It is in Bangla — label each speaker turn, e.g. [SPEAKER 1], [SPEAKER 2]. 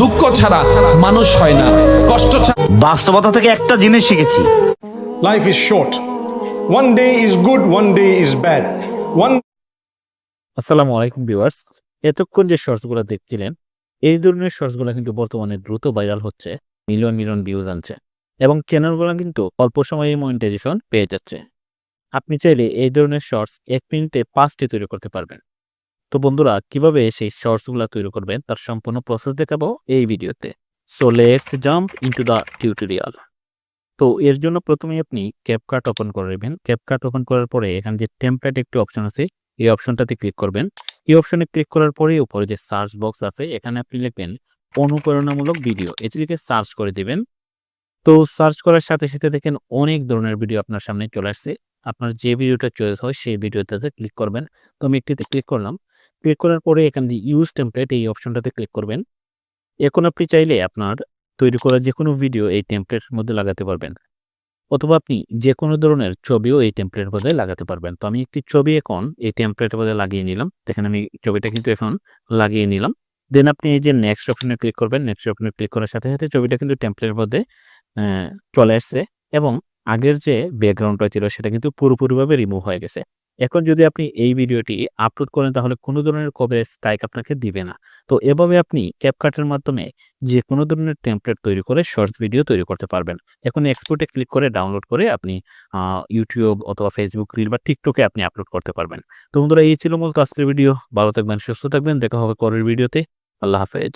[SPEAKER 1] দুঃখ ছাড়া মানুষ হয় না কষ্ট ছাড়া
[SPEAKER 2] বাস্তবতা থেকে একটা জিনিস শিখেছি।
[SPEAKER 3] Life is short. One day is good one day is bad one
[SPEAKER 4] আসসালামু আলাইকুম ভিউয়ার্স। এতক্ষণ যে শর্টসগুলো দেখছিলেন এই ধরনের শর্টসগুলো কিন্তু বর্তমানে দ্রুত ভাইরাল হচ্ছে মিলিয়ন মিলিয়ন ভিউজ আনছে এবং চ্যানেলগুলো কিন্তু অল্প সময়ে মনিটাইজেশন পেয়ে যাচ্ছে। আপনি চাইলে এই ধরনের শর্টস এক মিনিটে পাঁচটি তৈরি করতে পারবেন। তো বন্ধুরা, কীভাবে সেই শর্টসগুলো তৈরি করবেন? তার সম্পূর্ণ প্রসেস দেখাবো এই ভিডিওতে so let's jump into the tutorial তো এর জন্য প্রথমে আপনি ক্যাপকাট ওপেন করে নেবেন। ক্যাপকাট ওপেন করার পরে এখানে যে টেমপ্লেট একটি অপশন আছে, এই অপশনটাতে ক্লিক করবেন। এই অপশনে ক্লিক করার পরে উপরে যে সার্চ বক্স আছে, এখানে আপনি লিখবেন অনুপ্রেরণামূলক ভিডিও এটি লিখে সার্চ করে দিবেন। তো সার্চ করার সাথে সাথে দেখেন অনেক ধরনের ভিডিও আপনার সামনে চলে আসছে। আপনার যে ভিডিওটা চয়েস হয়, সেই ভিডিওটাতে ক্লিক করবেন। তো আমি একটিতে ক্লিক করলাম। ক্লিক করার পরে এখানে যে ইউজ টেমপ্লেট এই অপশনটাতে ক্লিক করবেন। এখন আপনি চাইলে আপনার তৈরি করা যে কোনো ভিডিও এই টেমপ্লেটের মধ্যে লাগাতে পারবেন। অথবা আপনি যে কোনো ধরনের ছবিও এই টেমপ্লেটের মধ্যে লাগাতে পারবেন। তো আমি একটি ছবি এখন এই টেমপ্লেটের মধ্যে লাগিয়ে নিলাম। দেখেন আমি ছবিটা কিন্তু এখন লাগিয়ে নিলাম। দেন আপনি এই যে নেক্সট অপশনে ক্লিক করবেন নেক্সট অপশনে ক্লিক করার সাথে সাথে ছবিটা কিন্তু টেমপ্লেটের মধ্যে চলে আসছে। এবং আগের যে ব্যাকগ্রাউন্ডটা ছিল সেটা কিন্তু পুরোপুরিভাবে রিমুভ হয়ে গেছে। এখন যদি আপনি এই ভিডিওটি আপলোড করেন, তাহলে কোনো ধরনের কবে স্ট্রাইক আপনাকে দিবে না। তো এভাবে আপনি ক্যাপকাটের মাধ্যমে যে কোনো ধরনের টেমপ্লেট তৈরি করে শর্টস ভিডিও তৈরি করতে পারবেন। এখন এক্সপোর্টে ক্লিক করে ডাউনলোড করে আপনি ইউটিউব অথবা ফেসবুক রিল বা টিকটকে আপনি আপলোড করতে পারবেন। তো বন্ধুরা, এই ছিল মূলত আজকের ভিডিও ভালো থাকবেন, সুস্থ থাকবেন। দেখা হবে পরের ভিডিওতে আল্লাহ হাফেজ।